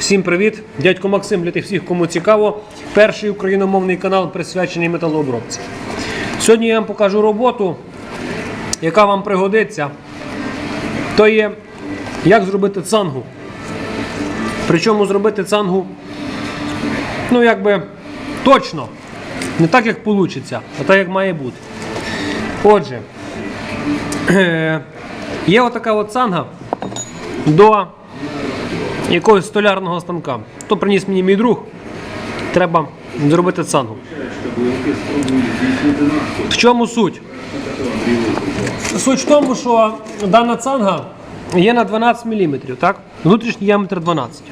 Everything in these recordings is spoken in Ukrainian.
Всім привіт! Дядько Максим для тих всіх, кому цікаво. Перший україномовний канал присвячений металообробці. Сьогодні я вам покажу роботу, яка вам пригодиться. То є, як зробити цангу. Причому зробити цангу, ну якби точно. Не так, як вийде, а так, як має бути. Отже, е, є отака от цанга до якогось столярного станка. То приніс мені мій друг. Треба зробити цангу. В чому суть? Суть в тому, що дана цанга є на 12 мм, так? Внутрішній діаметр 12.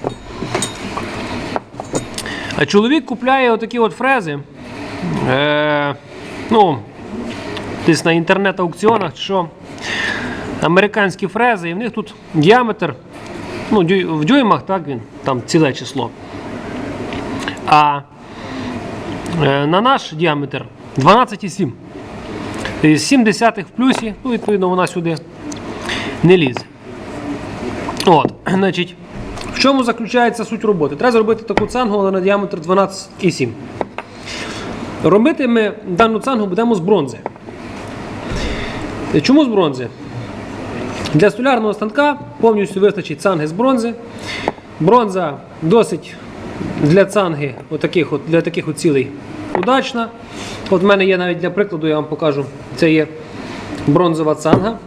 А чоловік купляє отакі от фрези. Е, ну, десь на інтернет-аукціонах, що американські фрези, і в них тут діаметр ну, в дюймах, так він, там ціле число. А е, на наш діаметр 12,7. Тобто 7 десятих в плюсі, ну, відповідно, вона сюди не лізе. От, значить, в чому заключається суть роботи? Треба зробити таку цангу, але на діаметр 12,7. Робити ми дану цангу будемо з бронзи. Чому з бронзи? Для столярного станка повністю вистачить цанги з бронзи. Бронза досить для цанги отаких от, для таких от цілей удачна. От в мене є навіть для прикладу, я вам покажу. Це є бронзова цанга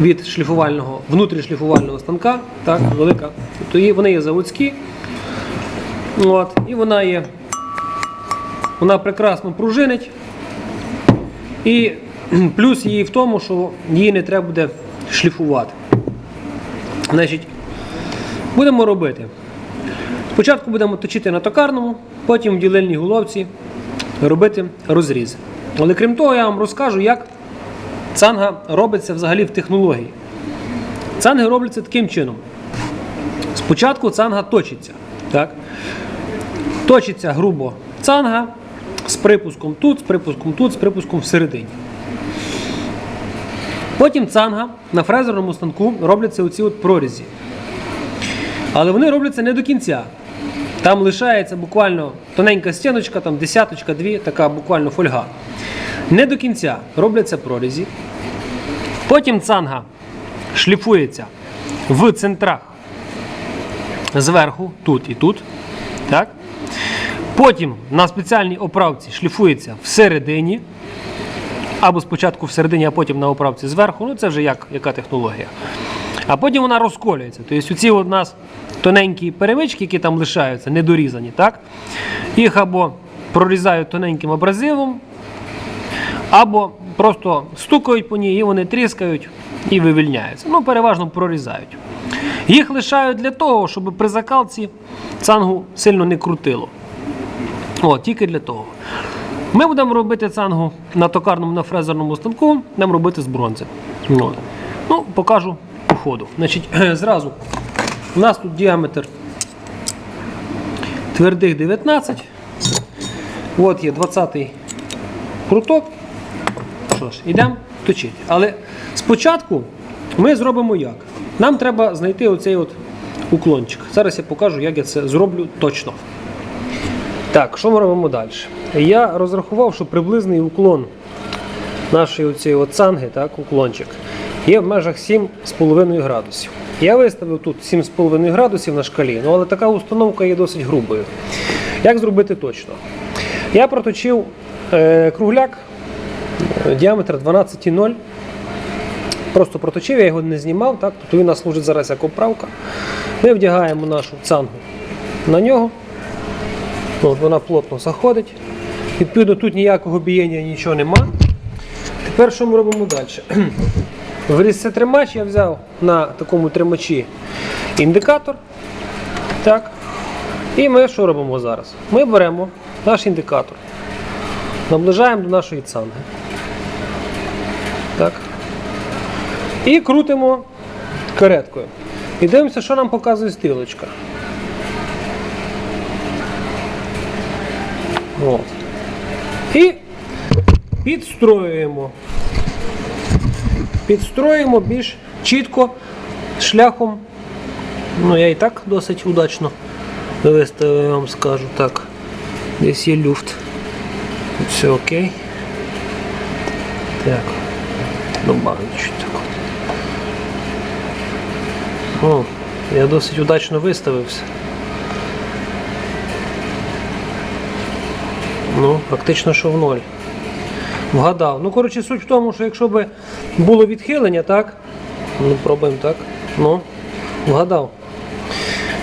від шліфувального, внутрішліфувального станка. Так, велика. Тобто вони є заводські. От, і вона є. Вона прекрасно пружинить. І плюс її в тому, що її не треба буде шліфувати. Значить, будемо робити. Спочатку будемо точити на токарному, потім в ділильній головці робити розріз. Але крім того, я вам розкажу, як цанга робиться взагалі в технології. Цанги робляться таким чином. Спочатку цанга точиться. Так? Точиться грубо цанга з припуском тут, з припуском тут, з припуском всередині. Потім цанга на фрезерному станку робляться оці от прорізі. Але вони робляться не до кінця. Там лишається буквально тоненька стіночка, там десяточка, дві, така буквально фольга. Не до кінця робляться прорізі. Потім цанга шліфується в центрах зверху, тут і тут. Так? Потім на спеціальній оправці шліфується всередині. Або спочатку всередині, а потім на оправці зверху. Ну це вже як, яка технологія. А потім вона розколюється. Тобто ці у нас тоненькі перемички, які там лишаються, недорізані, так? їх або прорізають тоненьким абразивом, або просто стукають по ній, і вони тріскають і вивільняються. Ну, переважно прорізають. Їх лишають для того, щоб при закалці цангу сильно не крутило. О, тільки для того. Ми будемо робити цангу на токарному на фрезерному станку, будемо робити з бронзи. От. Ну, покажу по ходу. Значить, зразу у нас тут діаметр твердих 19. От є 20-й круток. Що ж, йдемо точити. Але спочатку ми зробимо як? Нам треба знайти оцей от уклончик. Зараз я покажу, як я це зроблю точно. Так, що ми робимо далі? Я розрахував, що приблизний уклон нашої оцієї цанги, так, уклончик, є в межах 7,5 градусів. Я виставив тут 7,5 градусів на шкалі, ну, але така установка є досить грубою. Як зробити точно? Я проточив е, кругляк е, діаметр 12,0. Просто проточив, я його не знімав, так? тобто він нас служить зараз як оправка. Ми вдягаємо нашу цангу на нього. От вона плотно заходить. Відповідно, тут ніякого бієння нічого нема. Тепер що ми робимо далі? В різце тримач я взяв на такому тримачі індикатор. Так. І ми що робимо зараз? Ми беремо наш індикатор, наближаємо до нашої цанги. Так. І крутимо кареткою. І дивимося, що нам показує стрілочка. От. І підстроюємо. Підстроюємо більш чітко шляхом Ну, я і так досить удачно виставив, я вам скажу. Так. Десь є люфт. Все окей. Так. Добавлю чуть так. от. О, я досить удачно виставився. Ну, практично що в ноль. Вгадав. Ну, коротше, суть в тому, що якщо б було відхилення, так? Ну, пробуємо так. Ну, вгадав.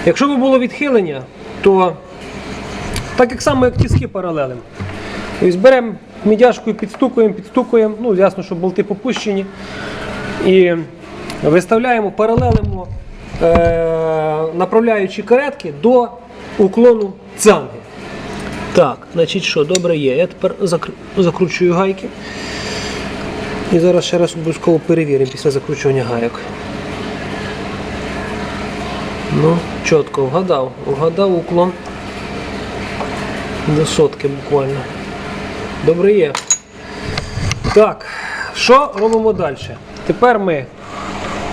Якщо б було відхилення, то так як само, як тіски паралелем. Тобто беремо мідяшкою, підстукуємо, підстукуємо, ну, ясно, що болти попущені. І виставляємо, паралелимо, е- направляючи каретки до уклону цанги. Так, значить що, добре є. Я тепер закр- закручую гайки. І зараз ще раз обов'язково перевіримо після закручування гайок. Ну, чітко вгадав. Вгадав уклон до сотки буквально. Добре є. Так, що робимо далі? Тепер ми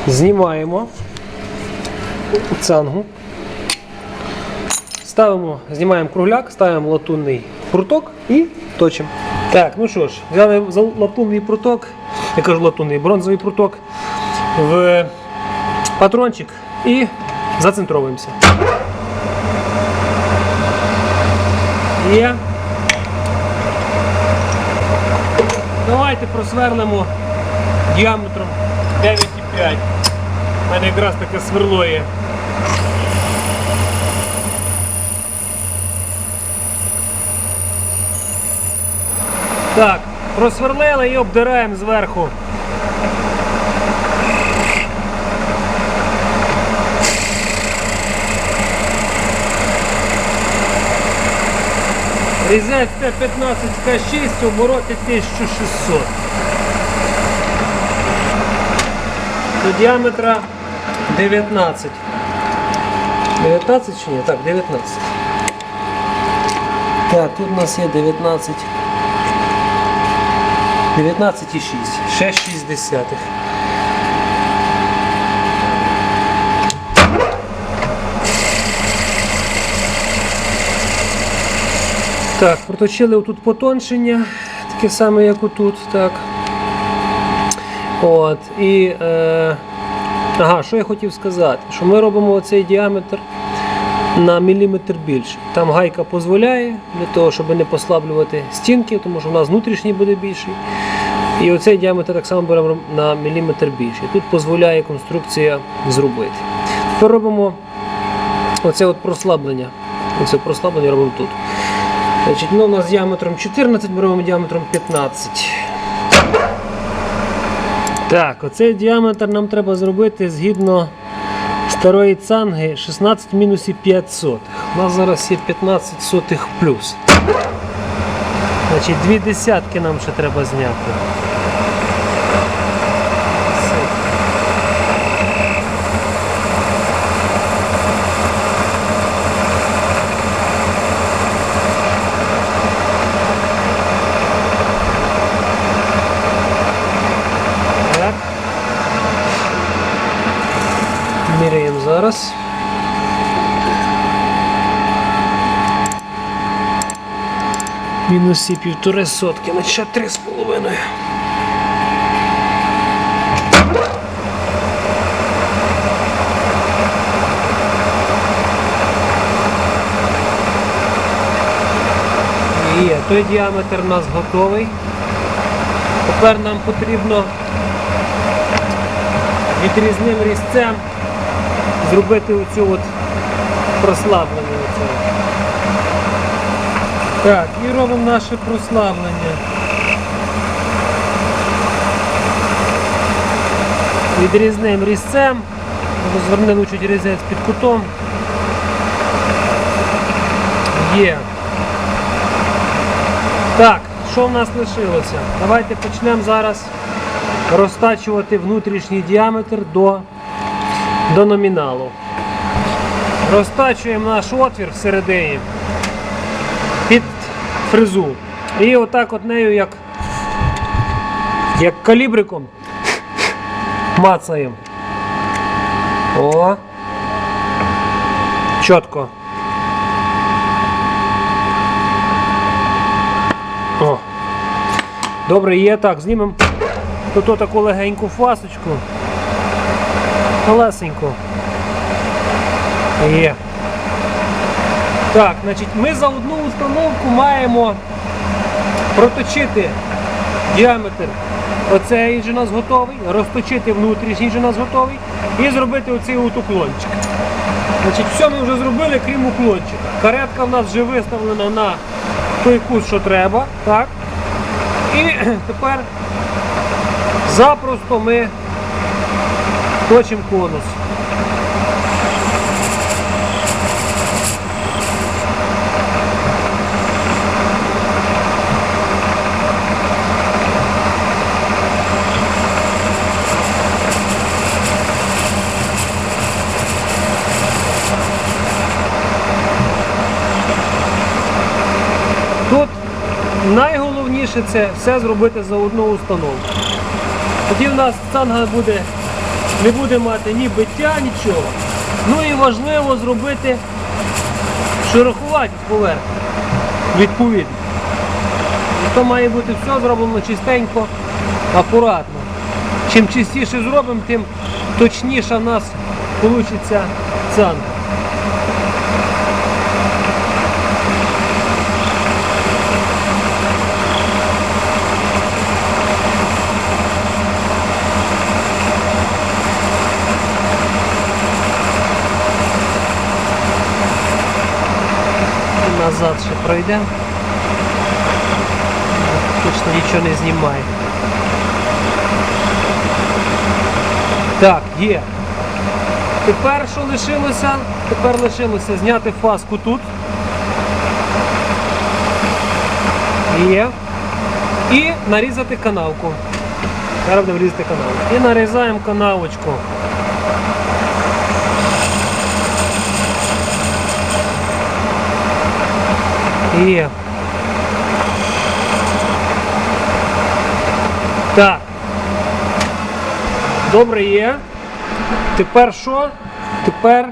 знімаємо цангу. Ставимо, знімаємо кругляк, ставимо латунний пруток і точимо. Так, ну що ж, взяли латунний пруток, я кажу латунний бронзовий пруток в патрончик і зацентровуємося. Є. Давайте просверлимо діаметром 9,5. У мене якраз таке сверло є. Так, просверлили і обдираємо зверху. Різець Т-15 К6, обороти 1600. До діаметра 19. 19 чи ні? Так, 19. Так, тут у нас є 19. 19,6. 6,6. Так, проточили отут потоншення, таке саме, як отут, так. От, і, е, ага, що я хотів сказати, що ми робимо оцей діаметр на міліметр більше. Там гайка дозволяє для того, щоб не послаблювати стінки, тому що в нас внутрішній буде більший. І оцей діаметр так само беремо на міліметр більше. Тут дозволяє конструкція зробити. Тепер робимо оце от прослаблення. Оце прослаблення робимо тут. Значить, ну, у нас діаметром 14, ми робимо діаметром 15. Так, оцей діаметр нам треба зробити згідно старої цанги 16 мінус 5 сотих. У нас зараз є 15 сотих плюс. Значить, дві десятки нам ще треба зняти. Все. Так. Зараз. Мінусі півтори сотки, на ще три з половиною. Є, той діаметр у нас готовий. Тепер нам потрібно відрізним різцем зробити оцю от прослаблення. Оце. Так, і робимо наше прослаблення. Відрізним різцем. Розвернемо чуть різець під кутом. Є. Так, що в нас лишилося? Давайте почнемо зараз розтачувати внутрішній діаметр до, до номіналу. Розтачуємо наш отвір всередині під фрезу. І отак от нею як, як калібриком мацаємо. О. Чітко. О. Добре, є так, знімемо тут таку легеньку фасочку. Малесеньку. Є. Так, значить, ми за одну установку маємо проточити діаметр оцей же нас готовий, розточити внутрішній же нас готовий і зробити оцей от уклончик. Значить, все ми вже зробили, крім уклончика. Каретка в нас вже виставлена на той кут, що треба. Так? І тепер запросто ми точимо конус. Тут найголовніше це все зробити за одну установку. Тоді в нас цанга буде, не буде мати ні биття, нічого. Ну і важливо зробити шерохувати поверх відповідно. І то має бути все зроблено чистенько, акуратно. Чим чистіше зробимо, тим точніше в нас вийде цанга. Назад ще пройдемо. Точно нічого не знімає. Так, є. Тепер що лишилося? Тепер лишилося зняти фаску тут. Є. І нарізати канавку. Зараз будемо різати канавку. І нарізаємо канавочку. Є. Так. Добре є. Тепер що? Тепер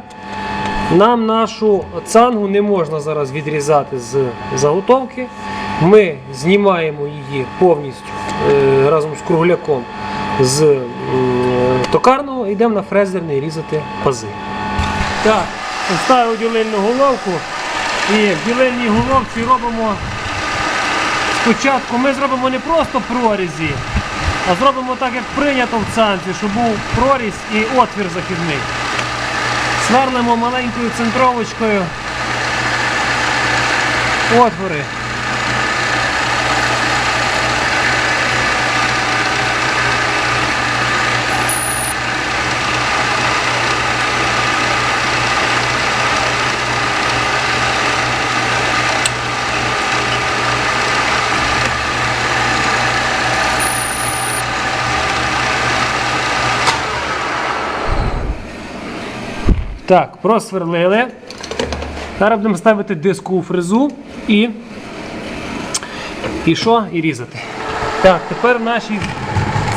нам нашу цангу не можна зараз відрізати з заготовки. Ми знімаємо її повністю е, разом з кругляком з токарного і йдемо на фрезерний різати пази. Так, поставив ділильну головку. І в ділильній головці робимо спочатку ми зробимо не просто прорізі, а зробимо так, як прийнято в цанці, щоб був проріз і отвір західний. Сверлимо маленькою центровочкою отвори. Так, просверлили. Зараз будемо ставити дискову фрезу і. І що? І різати. Так, тепер в нашій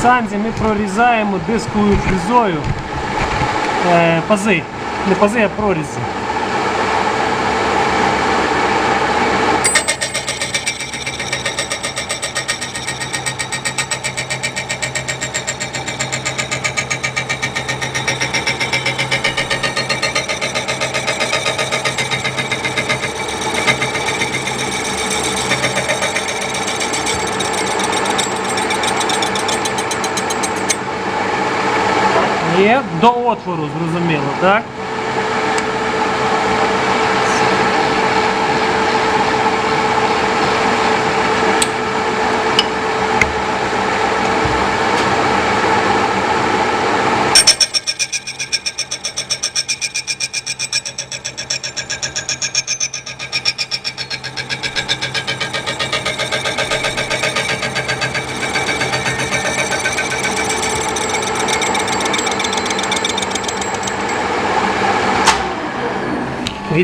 цанзі ми прорізаємо дисковою фрезою е, пази. Не пази, а прорізи. Є отвору, зрозуміло, так?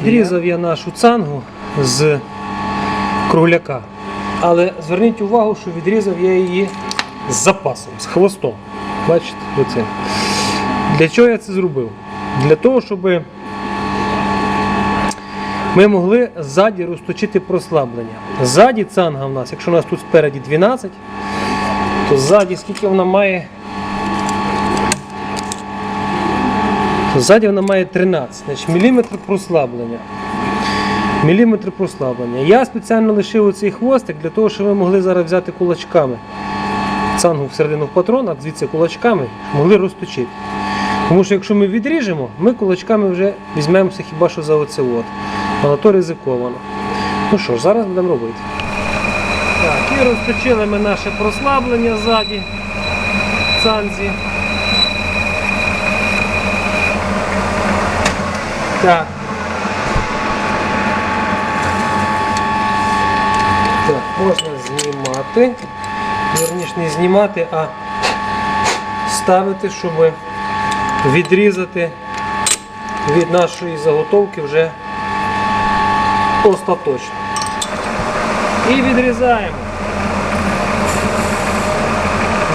Відрізав я нашу цангу з кругляка. Але зверніть увагу, що відрізав я її з запасом, з хвостом. Бачите, оце. Для чого я це зробив? Для того, щоб ми могли ззаді розточити прослаблення. Ззаді цанга в нас, якщо у нас тут спереді 12, то ззаді скільки вона має. Ззаді вона має 13, значить міліметр прослаблення. Міліметр прослаблення. Я спеціально лишив оцей хвостик для того, щоб ви могли зараз взяти кулачками цангу всередину патрона, звідси кулачками, могли розточити. Тому що якщо ми відріжемо, ми кулачками вже візьмемося хіба що за оце от. Але то ризиковано. Ну що ж, зараз будемо робити. Так, і розточили ми наше прослаблення ззаді цанзі. Так. Так, можна знімати. Вірніше не знімати, а ставити, щоб відрізати від нашої заготовки вже остаточно. І відрізаємо.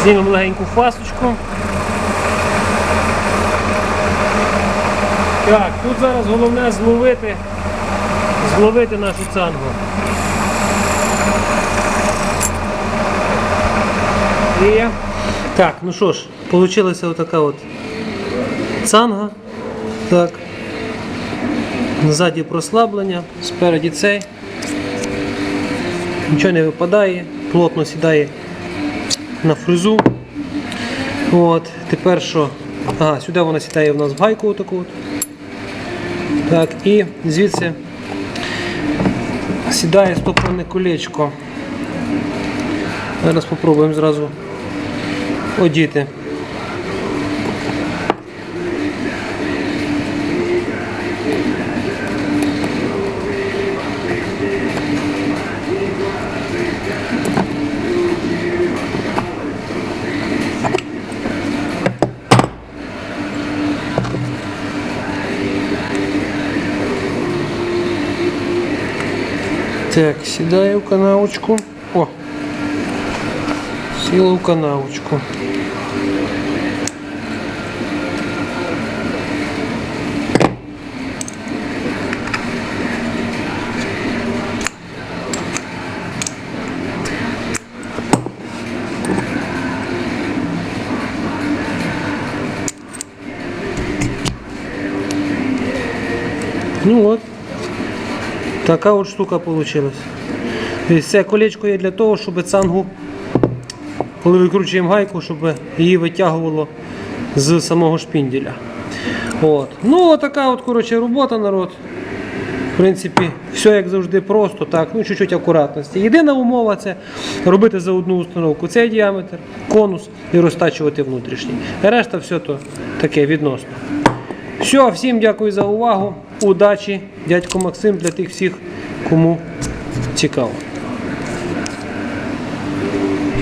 Знімемо легеньку фасочку. Так, тут зараз головне зловити, зловити нашу цангу. Є. Так, ну що ж, вийшла отака от цанга. Так. Ззаді прослаблення, спереді цей. Нічого не випадає, плотно сідає на фрезу. От, тепер що? Ага, сюди вона сідає в нас в гайку отаку от. Так, і звідси сідає стопорне колечко. Зараз спробуємо зразу одіти. Так, сідає в канавочку. О! Сіла в канавочку. Ну от. Така от штука вийшла. Це колечко є для того, щоб цангу, коли викручуємо гайку, щоб її витягувало з самого шпінделя. От. Ну, така от, коротше, робота, народ. В принципі, все як завжди просто, так, ну чуть-чуть акуратності. Єдина умова це робити за одну установку цей діаметр, конус і розтачувати внутрішній. Решта все то таке відносно. Все, всім дякую за увагу. Удачі, дядько Максим, для тих всіх, кому цікаво.